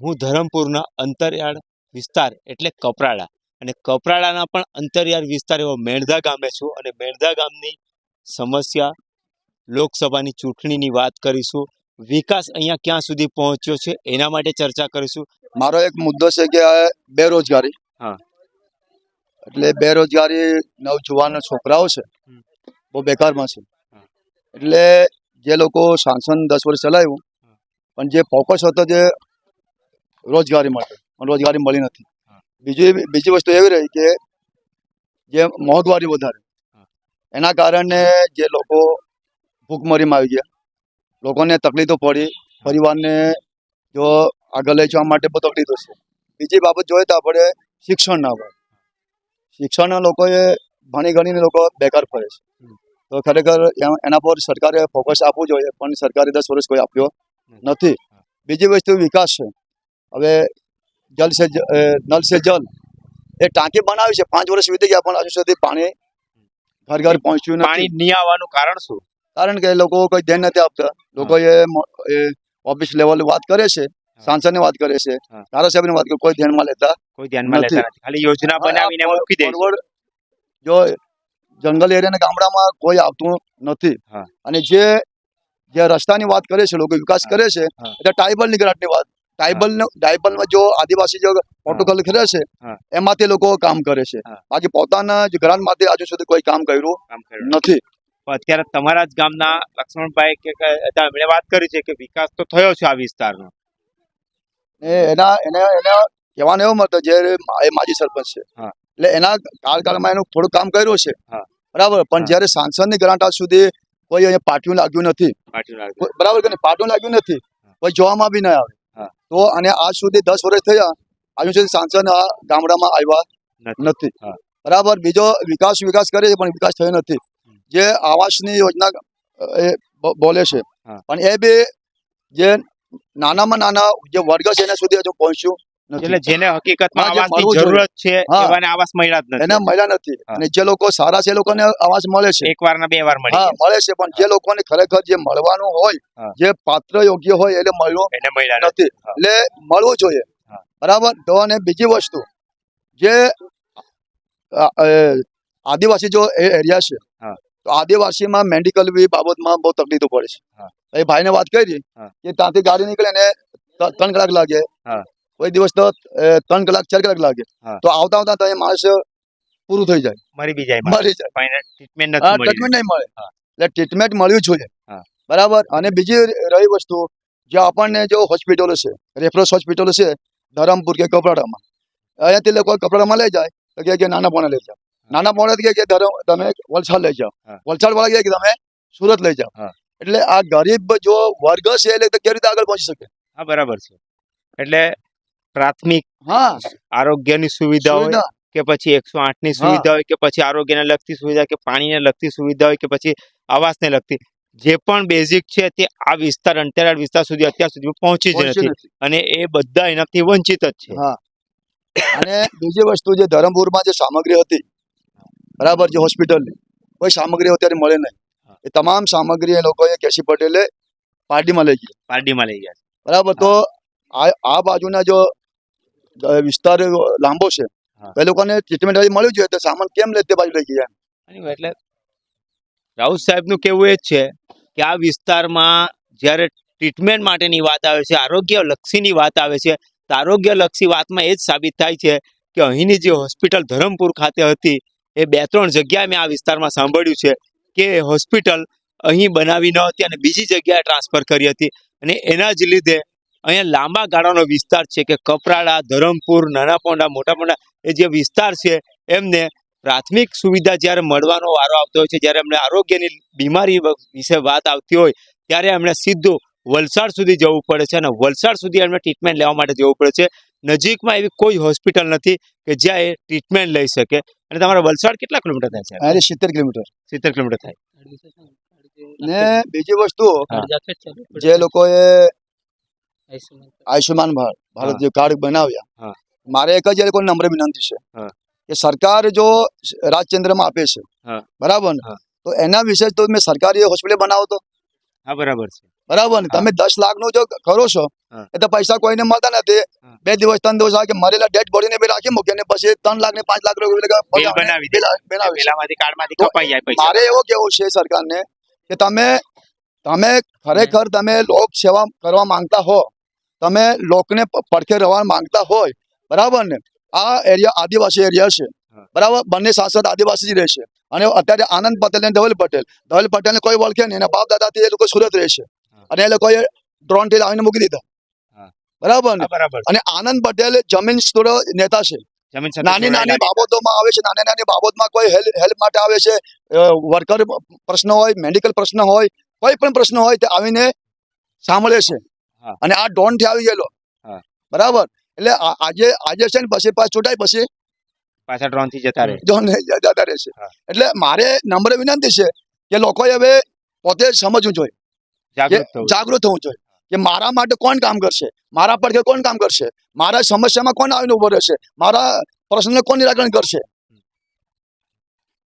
હું ધરમપુરના અંતરિયાળ વિસ્તાર એટલે કપરાડા અને કપરાડાના પણ અંતરિયાળ વિસ્તાર એવો મેણધા ગામે છું અને મેણધા ગામની સમસ્યા લોકસભાની ચૂંટણીની વાત કરીશું વિકાસ અહીંયા ક્યાં સુધી પહોંચ્યો છે એના માટે ચર્ચા કરીશું મારો એક મુદ્દો છે કે બેરોજગારી હા. એટલે બેરોજગારી નવજુવાનો છોકરાઓ છે. બહુ બેકારમાં છે. એટલે જે લોકો સાંસદ દસ વર્ષ ચલાવ્યું પણ જે ફોકસ હતો જે રોજગારી માટે પણ રોજગારી મળી નથી. બીજી બીજી વસ્તુ એવી રહી કે જે મોંઘવારી વધારે એના કારણે જે લોકો ભૂખમરીમાં આવી ગયા લોકોને તકલીફો પડી પરિવારને જો આગળ લઈ જવા માટે બહુ તકલીફો છે. બીજી બાબત જોઈએ તો આપણે શિક્ષણના હોય. શિક્ષણના લોકોએ ભણી ગણીને લોકો બેકાર ફરે છે. તો ખરેખર એના પર સરકારે ફોકસ આપવું જોઈએ પણ સરકારે દસ વર્ષ કોઈ આપ્યો નથી. બીજી વસ્તુ વિકાસ છે. હવે જલ સે નલ સે જલ એ ટાંકી બનાવી છે પાંચ વર્ષ વીતી ગયા પણ હજુ સુધી પાણી ઘર ઘર પહોંચ્યું પાણી નહીં આવવાનું કારણ શું? કારણ કે લોકો કોઈ ધ્યાન નથી આપતા. લોકો એ ઓફિસ લેવલ વાત કરે છે સાંસદની વાત કરે છે હા. ને વાત કરે કોઈ ધ્યાનમાં લેતા કોઈ ધ્યાનમાં લેતા નથી. ખાલી યોજના બનાવીને મૂકી દે જો જંગલ એરિયાના ગામડામાં કોઈ આવતું નથી. અને જે જે રસ્તાની વાત કરે છે લોકો વિકાસ કરે છે એટલે ટ્રાઇબલની ગ્રાન્ટની વાત. ટ્રાઇબલ ટ્રાઇબલમાં જો આદિવાસી જો પ્રોટોકોલ કરે છે એમાં તે લોકો કામ કરે છે. બાકી પોતાના જ ગ્રાન્ટમાંથી હજુ સુધી કોઈ કામ કર્યું નથી. અત્યારે તમારા જ ગામના લક્ષ્મણભાઈ કે એમણે વાત કરી છે કે વિકાસ તો થયો છે આ વિસ્તારનો. ને એના એના એના કહેવાનો એવો મતલબ જે એ માજી સરપંચ છે. એટલે એના કાળકાળમાં એનું થોડું કામ કર્યું છે. બરાબર. પણ જયારે સાંસદ સાંસદની ગ્રાન્ટ આજ સુધી કોઈ અહીંયા પાટિયું લાગ્યું નથી. બરાબર કે પાટિયું લાગ્યું નથી. કોઈ જોવામાં બી નહીં આવે. તો અને આજ સુધી દસ વર્ષ થયા આજુ સુધી સાંસદ આ ગામડામાં આવ્યા નથી. બરાબર. બીજો વિકાસ વિકાસ કરે છે પણ વિકાસ થયો નથી. જે આવાસની યોજના એ બોલે છે. પણ એ બી જે નાનામાં નાના જે વર્ગ છે એના સુધી હજુ પહોંચ્યું એટલે જેને હકીકતમાં આવાસની જરૂરત છે એવાને આવાસ મળ્યા જ એને મળ્યા નથી. અને જે લોકો સારા છે એ લોકોને આવાસ મળે છે. એક વાર ના બે વાર મળે હા મળે છે પણ જે લોકોને ખરેખર જે મળવાનું હોય જે પાત્ર યોગ્ય હોય એને મળ્યો એને મળ્યા નથી. નથી. એટલે મળવું જોઈએ. બરાબર? તો અને બીજી વસ્તુ જે આદિવાસી જો એ એરિયા છે તો આદિવાસીમાં મેડિકલ બી બાબતમાં બહુ તકલીફો પડે છે. એ ભાઈને વાત કરી કે ત્યાંથી ગાડી નીકળે ને ત્રણ કલાક લાગે. કોઈ દિવસ તો ત્રણ કલાક ચાર કલાક લાગે. તો આવતા આવતા તો માણસ પૂરું થઈ જાય. મરી બી જાય મરી જાય. ટ્રીટમેન્ટ નહીં મળે. એટલે ટ્રીટમેન્ટ મળ્યું જોઈએ. બરાબર? અને બીજી રહી વસ્તુ જે આપણને જો હોસ્પિટલો છે રેફરન્સ હોસ્પિટલો છે ધરમપુર કે કપરાડામાં. અહીંયાથી લોકો કપરાડામાં લઈ જાય તો કે નાના પોણે લઈ જાઓ. નાના પોણે કે ધરમ તમે વલસાડ લઈ જાઓ. વલસાડ વાળા કે તમે સુરત લઈ જાઓ. એટલે આ ગરીબ જો વર્ગ છે એટલે કેવી રીતે આગળ પહોંચી શકે? હા બરાબર છે. એટલે પ્રાથમિક આરોગ્યની સુવિધા હોય કે પછી એકસો આઠની. સુવિધા હોય કે પછી આરોગ્યને લગતી સુવિધા કે પાણીને લગતી સુવિધા હોય કે પછી આવાસને લગતી. જે પણ બેઝિક છે તે આ વિસ્તાર અંતરિયાળ વિસ્તાર સુધી અત્યાર સુધી પહોંચી જ નથી. અને એ બધા એનાથી વંચિત જ છે. હા. અને બીજી વસ્તુ જે ધરમપુરમાં જે સામગ્રી હતી બરાબર જે હોસ્પિટલની કોઈ સામગ્રી અત્યારે મળે નહીં. એ તમામ સામગ્રી એ લોકોએ કેસી પટેલે પાર્ટીમાં લઈ ગયા. પાર્ટીમાં લઈ ગયા બરાબર તો આ આ બાજુના જો વિસ્તાર લાંબો છે. એ લોકોને ટ્રીટમેન્ટ મળ્યું જોઈએ તો સામાન કેમ લે તે બાજુ લઈ ગયા એટલે રાઉત સાહેબનું કહેવું એ જ છે કે આ વિસ્તારમાં જ્યારે ટ્રીટમેન્ટ માટેની વાત આવે છે આરોગ્ય લક્ષીની વાત આવે છે તો આરોગ્ય લક્ષી વાતમાં એ જ સાબિત થાય છે કે અહીંની જે હોસ્પિટલ ધરમપુર ખાતે હતી એ બે ત્રણ જગ્યાએ મેં આ વિસ્તારમાં સાંભળ્યું છે કે હોસ્પિટલ અહીં બનાવી ન હતી અને બીજી જગ્યાએ ટ્રાન્સફર કરી હતી. અને એના જ લીધે અહીંયા લાંબા ગાળાનો વિસ્તાર છે કે કપરાડા ધરમપુર નાના પોંડા મોટા પોંડા એ જે વિસ્તાર છે એમને પ્રાથમિક સુવિધા જ્યારે મળવાનો વારો આવતો હોય છે જ્યારે એમને આરોગ્યની બીમારી વિશે વાત આવતી હોય ત્યારે એમણે સીધું વલસાડ સુધી જવું પડે છે અને વલસાડ સુધી એમને ટ્રીટમેન્ટ લેવા માટે જવું પડે છે. નજીકમાં એવી કોઈ હોસ્પિટલ નથી કે જ્યાં એ ટ્રીટમેન્ટ લઈ શકે. અને તમારા વલસાડ કેટલા કિલોમીટર થાય છે? અહીંથી સિત્તેર કિલોમીટર. સિત્તેર કિલોમીટર થાય. ને બીજી વસ્તુ જે લોકોએ આયુષ્યમાન ભારત. જે કાર્ડ બનાવ્યા. મારે એક જ એ લોકોને નમ્ર વિનંતી છે કે સરકાર જો રાજચંદ્રમાં આપે છે બરાબર ને? તો એના વિશે તો મેં સરકારી હોસ્પિટલ બનાવો તો. હા બરાબર છે. બરાબર ને? તમે દસ લાખનું જો કરો છો. એ તો પૈસા કોઈને મળતા નથી. બે દિવસ ત્રણ દિવસ આવે કે મરેલા ડેડ બોડીને બી રાખી મૂકે ને પછી ત્રણ લાખ ને પાંચ લાખ રૂપિયા મારે એવું કેવું છે સરકારને કે તમે તમે ખરેખર તમે લોક સેવા કરવા માંગતા હો તમે લોકને પડખે રહેવા માંગતા હોય બરાબર ને? આ એરિયા આદિવાસી એરિયા છે. બરાબર? બંને સાંસદ આદિવાસી જ રહેશે. અને અત્યારે આનંદ પટેલ અને ધવલ પટેલ. ધવલ પટેલને કોઈ ઓળખે નહીં એના બાપ દાદાથી એ લોકો સુરત રહેશે. અને એ લોકોએ ડ્રોનથી લાવીને મૂકી દીધા. બરાબર ને. અને આનંદ પટેલ જમીન સ્ટોર નેતા છે. નાની નાની બાબતોમાં આવે છે. નાની નાની બાબતમાં કોઈ હેલ્પ માટે આવે છે. વર્કર પ્રશ્ન હોય મેડિકલ પ્રશ્ન હોય કોઈ પણ પ્રશ્ન હોય તે આવીને સાંભળે છે. અને આ ડોનથી આવી ગયેલો. બરાબર? એટલે આજે આજે છે ને પછી પાછ ચૂંટાય પછી પાછા ડ્રોનથી જતા રહે ડ્રોન જતા રહેશે. એટલે મારે નમ્ર વિનંતી છે કે લોકોએ હવે પોતે સમજવું જોઈએ. જાગૃત થવું જાગૃત થવું જોઈએ. કે મારા માટે કોણ કામ કરશે? મારા પડખે કોણ કામ કરશે? મારા સમસ્યામાં કોણ આવીને ઊભો રહેશે? મારા પ્રશ્નને કોણ નિરાકરણ કરશે?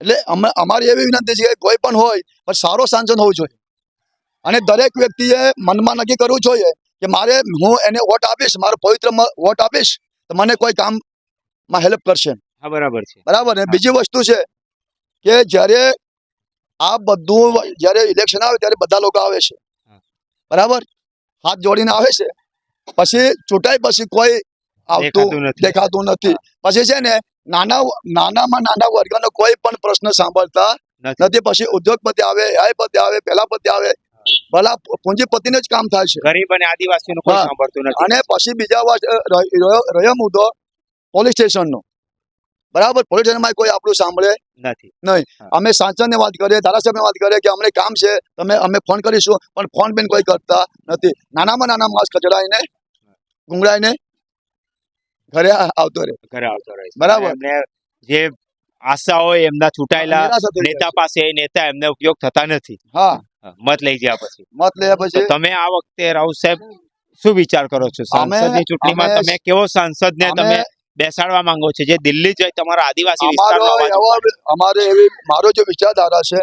એટલે અમે અમારી એવી વિનંતી છે કે કોઈ પણ હોય પણ સારો સાંસદ હોવું જોઈએ. અને દરેક વ્યક્તિએ મનમાં નક્કી કરવું જોઈએ કે મારે હું એને વોટ આપીશ મારો પવિત્ર વોટ આપીશ તો મને કોઈ કામમાં હેલ્પ કરશે. હા બરાબર છે. બરાબર? ને બીજી વસ્તુ છે કે જ્યારે આ બધું જ્યારે ઇલેક્શન આવે ત્યારે બધા લોકો આવે છે. બરાબર? હાથ જોડીને આવે છે. પછી ચૂંટાઈ પછી કોઈ આવતું દેખાતું નથી. પછી છે ને નાના નાનામાં નાના વર્ગનો કોઈ પણ પ્રશ્ન સાંભળતા નથી. નથી. પછી ઉદ્યોગપતિ આવે પતિ આવે પેલા પતિ આવે ભલા પૂંજીપતિને જ કામ થાય છે. ગરીબ અને આદિવાસીનું કોઈ સાંભળતું નથી. અને પછી બીજા વાત રહ્યો મુદ્દો પોલીસ સ્ટેશનનો. બરાબર? પોલીસ સ્ટેશનમાં કોઈ આપણું સાંભળે નથી. અમે સાંસદને વાત કરીએ ધારાસભ્યને વાત કરીએ કે અમને કામ છે તમે અમે ફોન કરીશું પણ ફોન બેન કોઈ કરતા નથી. નાનામાં નાના માણસ કચડાઈને ગુંગળાઈને ઘરે આવતો રહે. ઘરે આવતો રહે બરાબર. જે આશા હોય એમના જાય નેતા પાસે એ નેતા એમને ઉપયોગ થતા નથી. હા, મત લઈ ગયા પછી. મત લે પછી? તમે આ વખતે રાઉત સાહેબ શું વિચાર કરો છો? સાંસદની ચૂંટણીમાં તમે કેવો સાંસદને તમે બેસાડવા માંગો છો? જે દિલ્હી જઈ તમારા આદિવાસી વિસ્તારમાં? અમારે એવી મારો જે વિચારધારા છે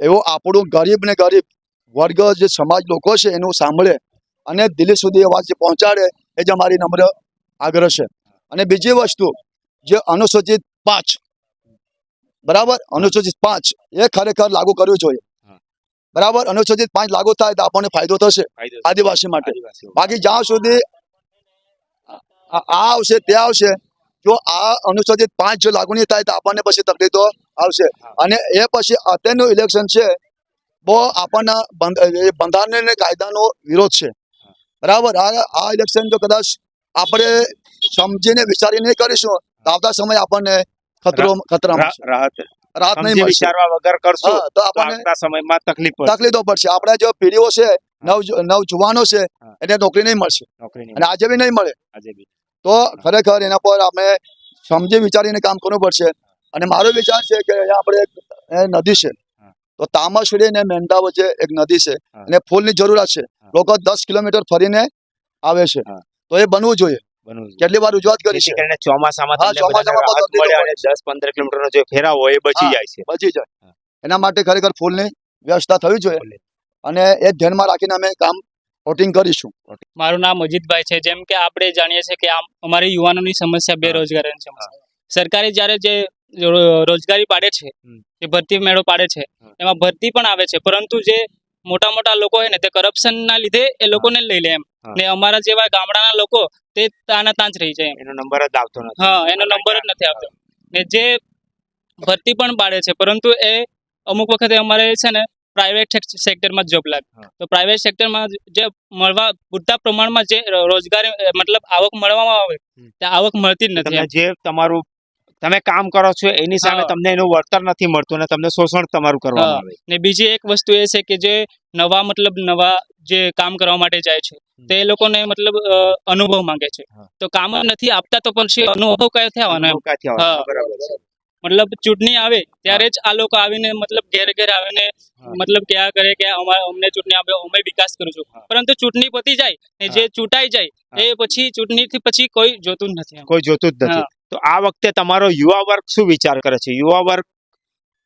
એવો આપણું ગરીબ ને ગરીબ વર્ગ જે સમાજ લોકો છે એનું સાંભળે અને દિલ્હી સુધી અવાજ પહોંચાડે એ જ અમારી નમ્ર આગ્રહ છે. અને બીજી વસ્તુ જે અનુસૂચિત પાંચ બરાબર? અનુસૂચિત પાંચ એ ખરેખર લાગુ કરવું જોઈએ. બરાબર? અનુસૂચિત પાંચ લાગુ થાય તો આપણને ફાયદો થશે આદિવાસી માટે. બાકી જ્યાં સુધી આ આવશે તે આવશે. જો આ અનુસૂચિત પાંચ જો લાગુ નહીં થાય તો આપણને પછી તકલીફો આવશે. અને એ પછી અત્યારનું ઇલેક્શન છે બહુ આપણને બંધારણ કાયદાનો વિરોધ છે. બરાબર? આ ઇલેક્શન જો કદાચ આપણે સમજીને વિચારીને નહીં કરીશું. તો આવતા સમય આપણને ખતરો ખતરામાં રાહત. રાહત નહીં મળશે. વિચારવા વગર કરશો તો આપણને સમયમાં તકલીફ તકલીફો પડશે. આપણા જો પેઢીઓ છે નવ નવ જુવાનો છે એને નોકરી નહીં મળશે. અને આજે બી નહીં મળે. આજે બી. તો ખરેખર એના પર આપણે સમજી વિચારીને કામ કરવું પડશે. અને મારો વિચાર છે કે આપણે નદી છે. તો તામાશીડી અને મેંઢા વચ્ચે એક નદી છે. અને ફૂલની જરૂરત છે. લોકો દસ કિલોમીટર ફરીને આવે છે. તો એ બનવું જોઈએ. કેટલી વાર રજૂઆત કરી છે? કરીને ચોમાસામાં હા, દસ પંદર કિલોમીટરનો જે ફેરા હોય એ બચી જાય છે. બચી જાય. એના માટે ખરેખર ફૂલની વ્યવસ્થા થવી જોઈએ અને એ ધ્યાનમાં રાખીને અમે કામ વોટિંગ કરીશું. મારું નામ અજીતભાઈ છે. જેમ કે આપણે જાણીએ છીએ કે આમ અમારી યુવાનોની સમસ્યા બેરોજગારીની સમસ્યા. સરકારે જ્યારે જે રોજગારી પાડે છે. જે ભરતી મેળો પાડે છે એમાં ભરતી પણ આવે છે. પરંતુ જે મોટા મોટા લોકો હોય ને તે કરપ્શન ના લીધે એ લોકોને લઈ લે એમ. ને અમારા જેવા ગામડાના લોકો તે તાના તાંચ રહી જાય એનો નંબર જ આવતો નથી. હા એનો નંબર જ નથી આવતો. ને જે ભરતી પણ પાડે છે પરંતુ એ અમુક વખતે અમારે છે ને પ્રાઇવેટ સેક્ટરમાં જોબ લાગે. તો પ્રાઇવેટ સેક્ટરમાં જે મળવા પૂરતા પ્રમાણમાં જે રોજગારી મતલબ આવક મળવામાં આવે તે આવક મળતી જ નથી જે તમારું તમે કામ કરો છો એની સામે તમને એનું વળતર નથી મળતું અને તમને શોષણ તમારું કરવામાં આવે. ને બીજી એક વસ્તુ એ છે કે જે નવા મતલબ નવા જે કામ કરવા માટે જાય છે તે લોકોને મતલબ અનુભવ માંગે છે. તો કામ નથી આપતા તો પછી અનુભવ કયો થવાનો મતલબ ચૂંટણી આવે ત્યારે જ આ લોકો આવીને મતલબ ઘેર ઘેર આવીને. મતલબ ક્યાં કરે કે અમને ચૂંટણી આપે અમે વિકાસ કરું છું. પરંતુ ચૂંટણી પતી જાય ને જે ચૂંટાઈ જાય એ પછી ચૂંટણીથી પછી કોઈ જોતું જ નથી કોઈ જોતું જ નથી. તો આ વખતે તમારો યુવા વર્ગ શું વિચાર કરે છે? યુવા વર્ગ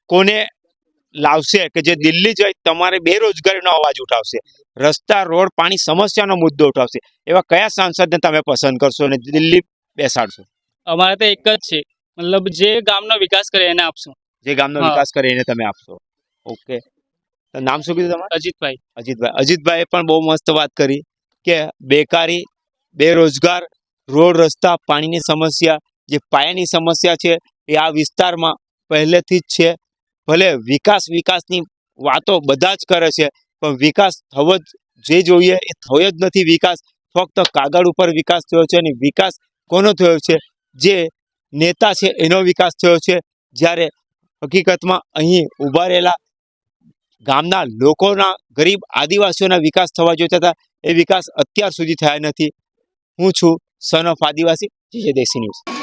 કોને લાવશે કે જે દિલ્હી જઈ તમારે બેરોજગારીનો અવાજ ઉઠાવશે? રસ્તા રોડ પાણી સમસ્યાનો મુદ્દો ઉઠાવશે. એવા કયા સાંસદને તમે પસંદ કરશો અને દિલ્હી બેસાડશો? અમારે તો એક જ છે. મતલબ જે ગામનો વિકાસ કરે એને આપશું. જે ગામનો વિકાસ કરે એને તમે આપશો. ઓકે. તો નામ શું કીધું તમારું? અજીતભાઈ. અજીતભાઈ. અજીતભાઈ પણ બહુ મસ્ત વાત કરી કે બેકારી બેરોજગાર રોડ રસ્તા પાણીની સમસ્યા જે પાયાની સમસ્યા છે એ આ વિસ્તારમાં પહેલેથી જ છે. ભલે વિકાસ વિકાસની વાતો બધા જ કરે છે, પણ વિકાસ થવો જ જોઈએ એ થયો જ નથી વિકાસ. ફક્ત કાગળ ઉપર વિકાસ થયો છે અને વિકાસ કોનો થયો છે? જે નેતા છે એનો વિકાસ થયો છે. જ્યારે હકીકતમાં અહીં ઊભા રહેલા ગામના લોકોના, ગરીબ આદિવાસીઓના વિકાસ થવા જોઈતા હતા, એ વિકાસ અત્યાર સુધી થયા નથી. હું છું સન ઓફ આદિવાસી, જે દેશી ન્યૂઝ